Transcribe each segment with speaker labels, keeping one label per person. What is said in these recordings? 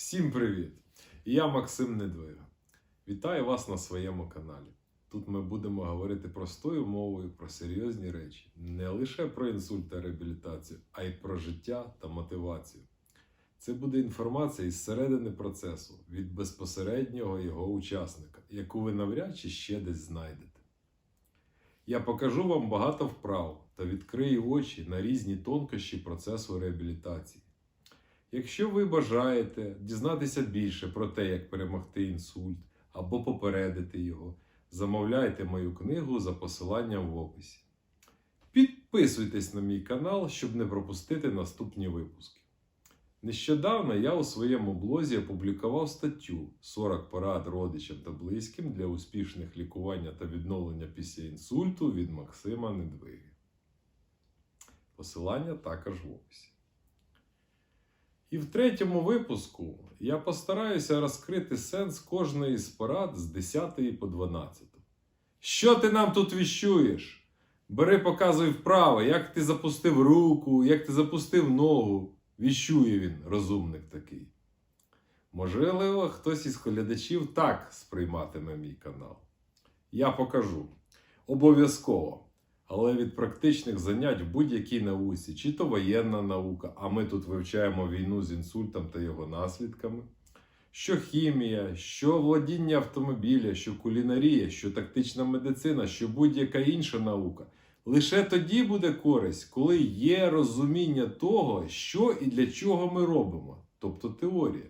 Speaker 1: Всім привіт! Я Максим Недвига. Вітаю вас на своєму каналі. Тут ми будемо говорити простою мовою про серйозні речі, не лише про інсульт та реабілітацію, а й про життя та мотивацію. Це буде інформація із середини процесу від безпосереднього його учасника, яку ви навряд чи ще десь знайдете. Я покажу вам багато вправ та відкрию очі на різні тонкощі процесу реабілітації. Якщо ви бажаєте дізнатися більше про те, як перемогти інсульт або попередити його, замовляйте мою книгу за посиланням в описі. Підписуйтесь на мій канал, щоб не пропустити наступні випуски. Нещодавно я у своєму блозі опублікував статтю 40 порад родичам та близьким для успішних лікування та відновлення після інсульту від Максима Недвиги. Посилання також в описі. І в третьому випуску я постараюся розкрити сенс кожної з порад з 10 по 12. Що ти нам тут віщуєш? Бери, показуй вправо, як ти запустив руку, як ти запустив ногу. Віщує він, розумник такий. Можливо, хтось із глядачів так сприйматиме мій канал. Я покажу. Обов'язково. Але від практичних занять в будь-якій науці, чи то воєнна наука, а ми тут вивчаємо війну з інсультом та його наслідками, що хімія, що володіння автомобіля, що кулінарія, що тактична медицина, що будь-яка інша наука. Лише тоді буде користь, коли є розуміння того, що і для чого ми робимо, тобто теорія.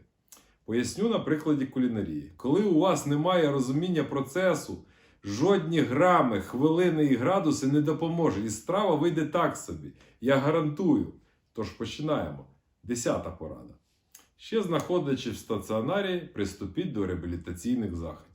Speaker 1: Поясню на прикладі кулінарії. Коли у вас немає розуміння процесу, Жодні грами, хвилини і градуси не допоможуть. І страва вийде так собі. Я гарантую. Тож починаємо. Десята порада. Ще знаходячись в стаціонарі, приступіть до реабілітаційних заходів.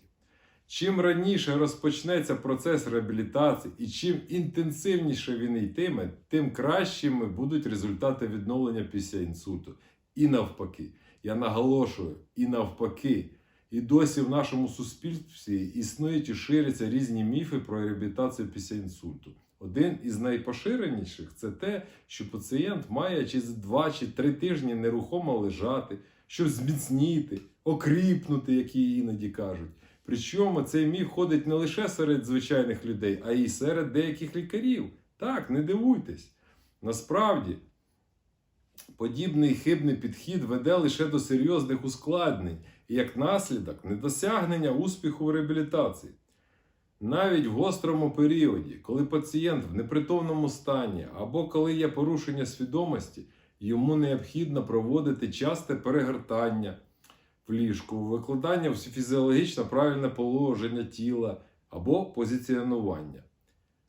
Speaker 1: Чим раніше розпочнеться процес реабілітації і чим інтенсивніше він йтиме, тим кращими будуть результати відновлення після інсульту. І навпаки, я наголошую, і навпаки. І досі в нашому суспільстві існують і ширяться різні міфи про реабілітацію після інсульту. Один із найпоширеніших це те, що пацієнт має через 2 чи 3 тижні нерухомо лежати, щоб зміцніти, окріпнути, як її іноді кажуть. Причому цей міф ходить не лише серед звичайних людей, а й серед деяких лікарів. Так, не дивуйтесь. Насправді, подібний хибний підхід веде лише до серйозних ускладнень і як наслідок недосягнення успіху в реабілітації. Навіть в гострому періоді, коли пацієнт в непритомному стані або коли є порушення свідомості, йому необхідно проводити часте перегортання в ліжку, викладання в фізіологічно правильне положення тіла або позиціонування.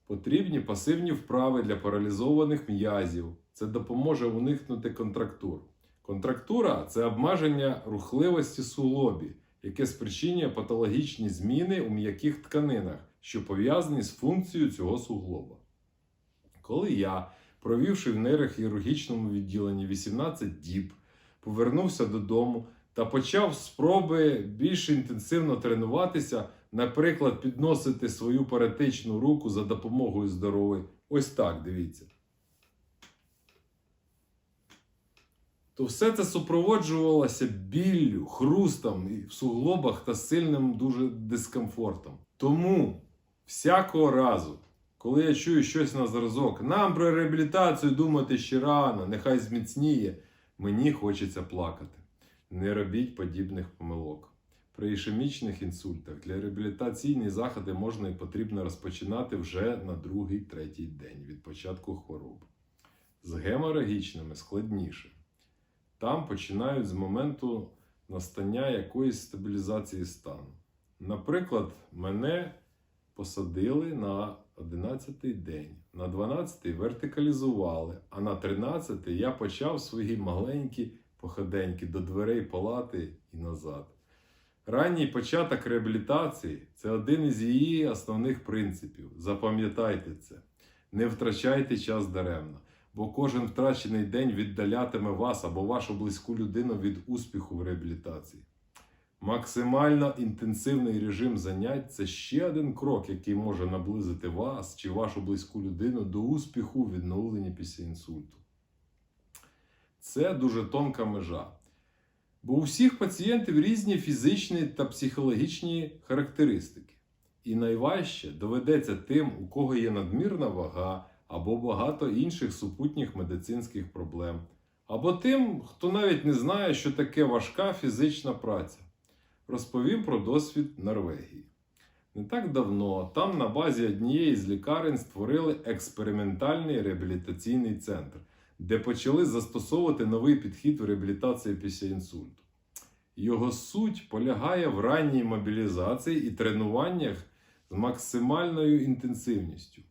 Speaker 1: Потрібні пасивні вправи для паралізованих м'язів. Це допоможе уникнути контрактур. Контрактура це обмеження рухливості суглобі, яке спричинює патологічні зміни у м'яких тканинах, що пов'язані з функцією цього суглоба. Коли я, провівши в нейрохірургічному відділенні 18 діб, повернувся додому та почав спроби більш інтенсивно тренуватися, наприклад, підносити свою паратичну руку за допомогою здорової. Ось так, дивіться. То все це супроводжувалося біллю, хрустом в суглобах та сильним дуже дискомфортом. Тому всякого разу, коли я чую щось на зразок, нам про реабілітацію думати ще рано, нехай зміцніє, мені хочеться плакати. Не робіть подібних помилок. При ішемічних інсультах для реабілітаційні заходи можна і потрібно розпочинати вже на другий-третій день від початку хвороби. З геморагічними складніше. Там починають з моменту настання якоїсь стабілізації стану. Наприклад, мене посадили на 11-й день, на 12-й вертикалізували, а на 13-й я почав свої маленькі походеньки до дверей палати і назад. Ранній початок реабілітації це один із її основних принципів. Запам'ятайте це. Не втрачайте час даремно бо кожен втрачений день віддалятиме вас або вашу близьку людину від успіху в реабілітації. Максимально інтенсивний режим занять це ще один крок, який може наблизити вас чи вашу близьку людину до успіху в відновленні після інсульту. Це дуже тонка межа. Бо у всіх пацієнтів різні фізичні та психологічні характеристики. І найважче доведеться тим, у кого є надмірна вага або багато інших супутніх медицинських проблем, або тим, хто навіть не знає, що таке важка фізична праця. Розповім про досвід Норвегії. Не так давно там на базі однієї з лікарень створили експериментальний реабілітаційний центр, де почали застосовувати новий підхід в реабілітації після інсульту. Його суть полягає в ранній мобілізації і тренуваннях з максимальною інтенсивністю.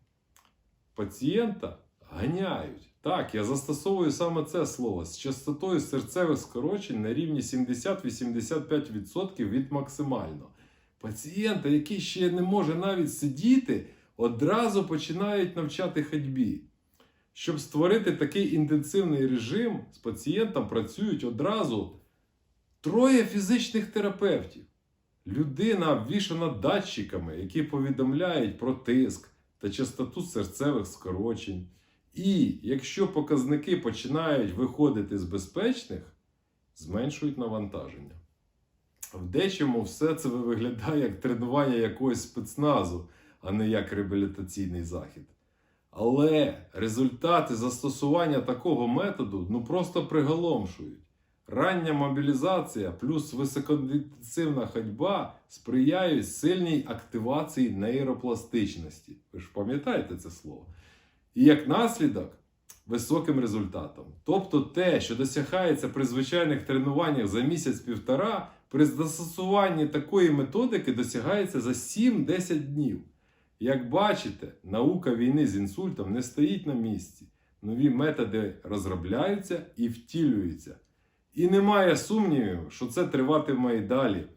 Speaker 1: Пацієнта ганяють. Так, я застосовую саме це слово з частотою серцевих скорочень на рівні 70-85% від максимально. Пацієнта, який ще не може навіть сидіти, одразу починають навчати ходьбі. Щоб створити такий інтенсивний режим, з пацієнтом працюють одразу троє фізичних терапевтів. Людина обвішана датчиками, які повідомляють про тиск та частоту серцевих скорочень. І якщо показники починають виходити з безпечних, зменшують навантаження. В дечому все це виглядає як тренування якогось спецназу, а не як реабілітаційний захід. Але результати застосування такого методу ну просто приголомшують. Рання мобілізація плюс високоінтенсивна ходьба сприяють сильній активації нейропластичності. Ви ж пам'ятаєте це слово? І як наслідок високим результатом. Тобто те, що досягається при звичайних тренуваннях за місяць-півтора, при застосуванні такої методики досягається за 7-10 днів. Як бачите, наука війни з інсультом не стоїть на місці. Нові методи розробляються і втілюються. І немає сумнівів, що це триватиме і далі.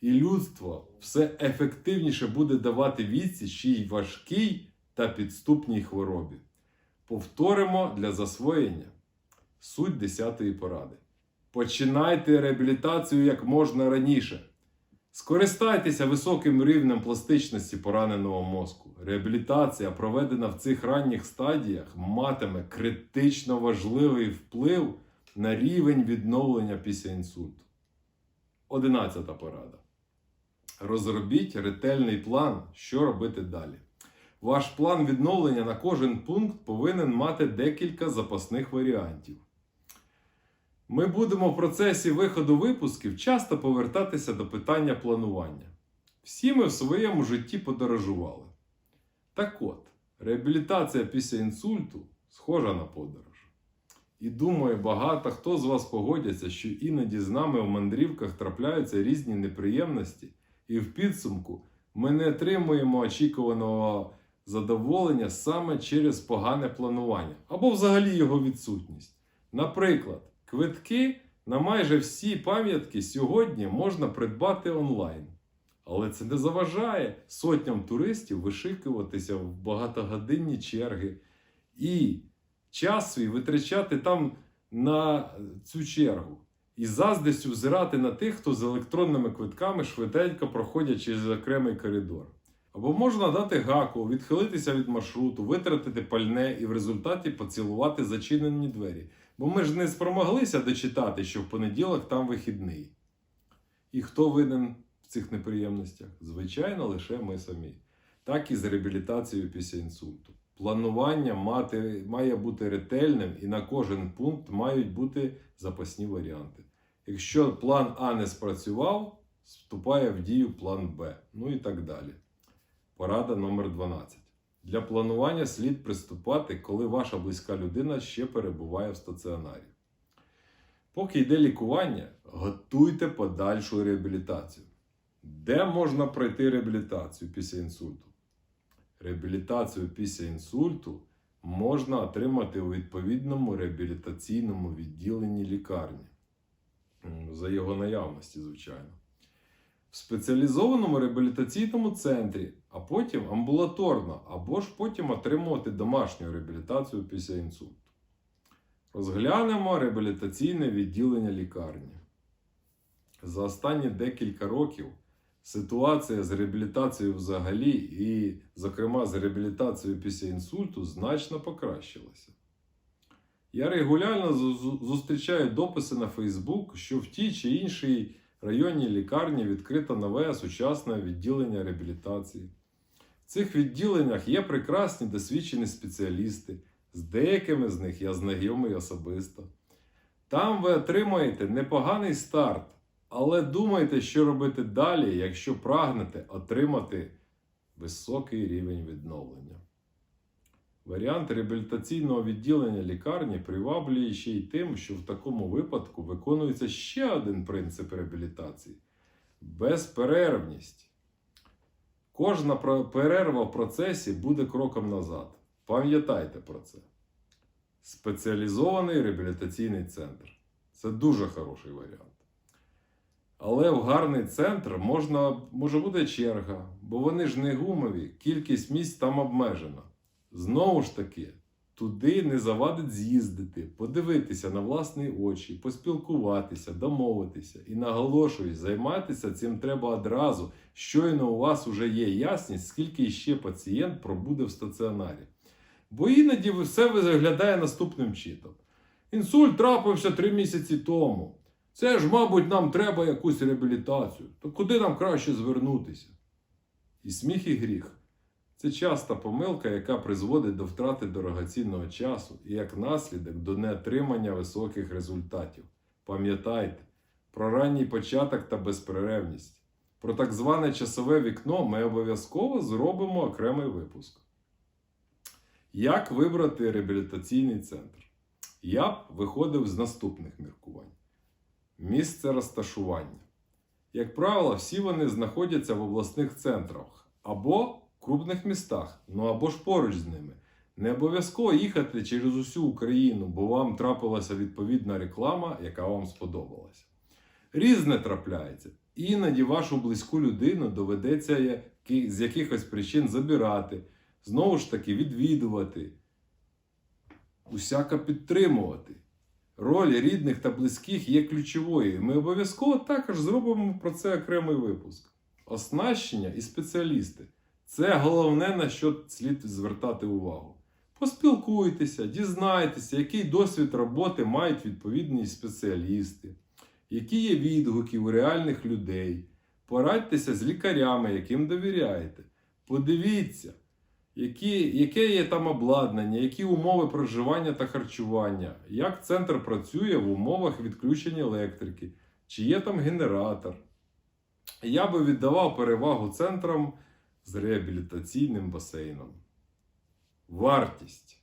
Speaker 1: І людство все ефективніше буде давати відсіч їй важкій та підступній хворобі. Повторимо для засвоєння суть 10-ї поради. Починайте реабілітацію як можна раніше. Скористайтеся високим рівнем пластичності пораненого мозку. Реабілітація, проведена в цих ранніх стадіях, матиме критично важливий вплив на рівень відновлення після інсульту. Одинадцята порада. Розробіть ретельний план, що робити далі. Ваш план відновлення на кожен пункт повинен мати декілька запасних варіантів. Ми будемо в процесі виходу випусків часто повертатися до питання планування. Всі ми в своєму житті подорожували. Так от, реабілітація після інсульту схожа на подорож. І думаю, багато хто з вас погодяться, що іноді з нами в мандрівках трапляються різні неприємності, і в підсумку ми не отримуємо очікуваного задоволення саме через погане планування або взагалі його відсутність. Наприклад, квитки на майже всі пам'ятки сьогодні можна придбати онлайн. Але це не заважає сотням туристів вишикуватися в багатогодинні черги і час свій витрачати там на цю чергу. І заздрістю взирати на тих, хто з електронними квитками швиденько проходять через окремий коридор. Або можна дати гаку, відхилитися від маршруту, витратити пальне і в результаті поцілувати зачинені двері. Бо ми ж не спромоглися дочитати, що в понеділок там вихідний. І хто винен в цих неприємностях? Звичайно, лише ми самі. Так і з реабілітацією після інсульту. Планування мати, має бути ретельним і на кожен пункт мають бути запасні варіанти. Якщо план А не спрацював, вступає в дію план Б. Ну і так далі. Порада номер 12. Для планування слід приступати, коли ваша близька людина ще перебуває в стаціонарі. Поки йде лікування, готуйте подальшу реабілітацію. Де можна пройти реабілітацію після інсульту? Реабілітацію після інсульту можна отримати у відповідному реабілітаційному відділенні лікарні. За його наявності, звичайно. В спеціалізованому реабілітаційному центрі, а потім амбулаторно, або ж потім отримувати домашню реабілітацію після інсульту. Розглянемо реабілітаційне відділення лікарні. За останні декілька років ситуація з реабілітацією взагалі, і, зокрема, з реабілітацією після інсульту, значно покращилася. Я регулярно зу- зу- зустрічаю дописи на Фейсбук, що в тій чи іншій районній лікарні відкрито нове сучасне відділення реабілітації. В цих відділеннях є прекрасні досвідчені спеціалісти. З деякими з них я знайомий особисто. Там ви отримаєте непоганий старт, але думайте, що робити далі, якщо прагнете отримати високий рівень відновлення. Варіант реабілітаційного відділення лікарні приваблює ще й тим, що в такому випадку виконується ще один принцип реабілітації безперервність. Кожна перерва в процесі буде кроком назад. Пам'ятайте про це. Спеціалізований реабілітаційний центр. Це дуже хороший варіант. Але в гарний центр можна, може бути черга, бо вони ж не гумові, кількість місць там обмежена. Знову ж таки, туди не завадить з'їздити, подивитися на власні очі, поспілкуватися, домовитися. І наголошую, займатися цим треба одразу. Щойно у вас вже є ясність, скільки ще пацієнт пробуде в стаціонарі. Бо іноді все виглядає наступним чином. Інсульт трапився три місяці тому. Це ж, мабуть, нам треба якусь реабілітацію. То куди нам краще звернутися? І сміх, і гріх. Це часта помилка, яка призводить до втрати дорогоцінного часу і як наслідок до неотримання високих результатів. Пам'ятайте про ранній початок та безперервність. Про так зване часове вікно ми обов'язково зробимо окремий випуск. Як вибрати реабілітаційний центр? Я б виходив з наступних міркувань: місце розташування. Як правило, всі вони знаходяться в обласних центрах або крупних містах, ну або ж поруч з ними. Не обов'язково їхати через усю Україну, бо вам трапилася відповідна реклама, яка вам сподобалася. Різне трапляється. Іноді вашу близьку людину доведеться з якихось причин забирати, знову ж таки відвідувати, усяко підтримувати. Роль рідних та близьких є ключовою. Ми обов'язково також зробимо про це окремий випуск. Оснащення і спеціалісти це головне, на що слід звертати увагу. Поспілкуйтеся, дізнайтеся, який досвід роботи мають відповідні спеціалісти, які є відгуки у реальних людей. Порадьтеся з лікарями, яким довіряєте. Подивіться, які, яке є там обладнання, які умови проживання та харчування, як центр працює в умовах відключення електрики, чи є там генератор. Я би віддавав перевагу центрам з реабілітаційним басейном. Вартість.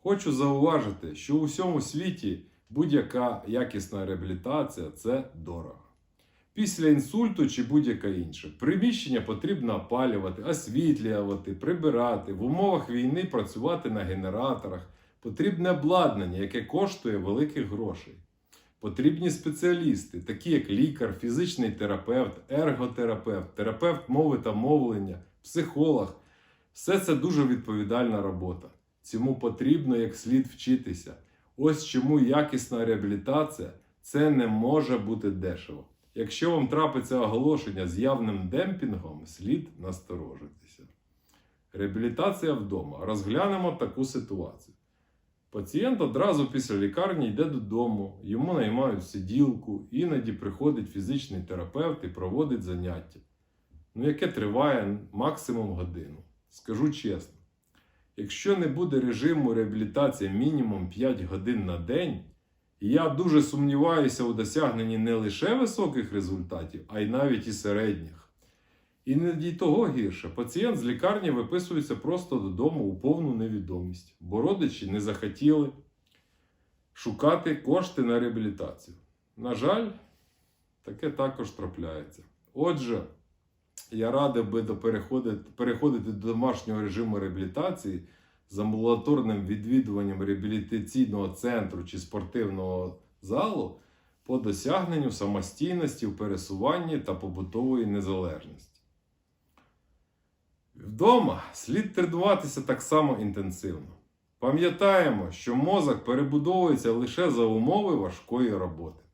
Speaker 1: Хочу зауважити, що у всьому світі будь-яка якісна реабілітація це дорого. Після інсульту чи будь-яке інше. Приміщення потрібно опалювати, освітлювати, прибирати, в умовах війни працювати на генераторах. Потрібне обладнання, яке коштує великих грошей. Потрібні спеціалісти, такі як лікар, фізичний терапевт, ерготерапевт, терапевт мови та мовлення, психолог. Все це дуже відповідальна робота. Цьому потрібно як слід вчитися. Ось чому якісна реабілітація це не може бути дешево. Якщо вам трапиться оголошення з явним демпінгом, слід насторожитися. Реабілітація вдома. Розглянемо таку ситуацію. Пацієнт одразу після лікарні йде додому, йому наймають сиділку, іноді приходить фізичний терапевт і проводить заняття. Ну, яке триває максимум годину. Скажу чесно, якщо не буде режиму реабілітації мінімум 5 годин на день, я дуже сумніваюся у досягненні не лише високих результатів, а й навіть і середніх. Іноді того гірше, пацієнт з лікарні виписується просто додому у повну невідомість, бо родичі не захотіли шукати кошти на реабілітацію. На жаль, таке також трапляється. Отже, я радив би переходити до домашнього режиму реабілітації з амбулаторним відвідуванням реабілітаційного центру чи спортивного залу по досягненню самостійності в пересуванні та побутової незалежності. Вдома слід тренуватися так само інтенсивно. Пам'ятаємо, що мозок перебудовується лише за умови важкої роботи.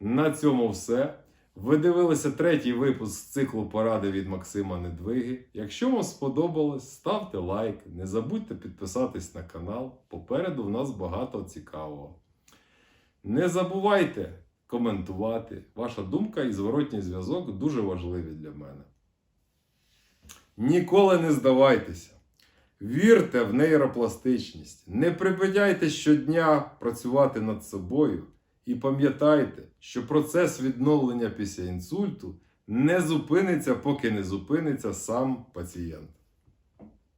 Speaker 1: На цьому все. Ви дивилися третій випуск циклу поради від Максима Недвиги. Якщо вам сподобалось, ставте лайк, не забудьте підписатись на канал. Попереду в нас багато цікавого. Не забувайте коментувати. Ваша думка і зворотній зв'язок дуже важливі для мене. Ніколи не здавайтеся. Вірте в нейропластичність. Не припиняйте щодня працювати над собою. І пам'ятайте, що процес відновлення після інсульту не зупиниться, поки не зупиниться сам пацієнт.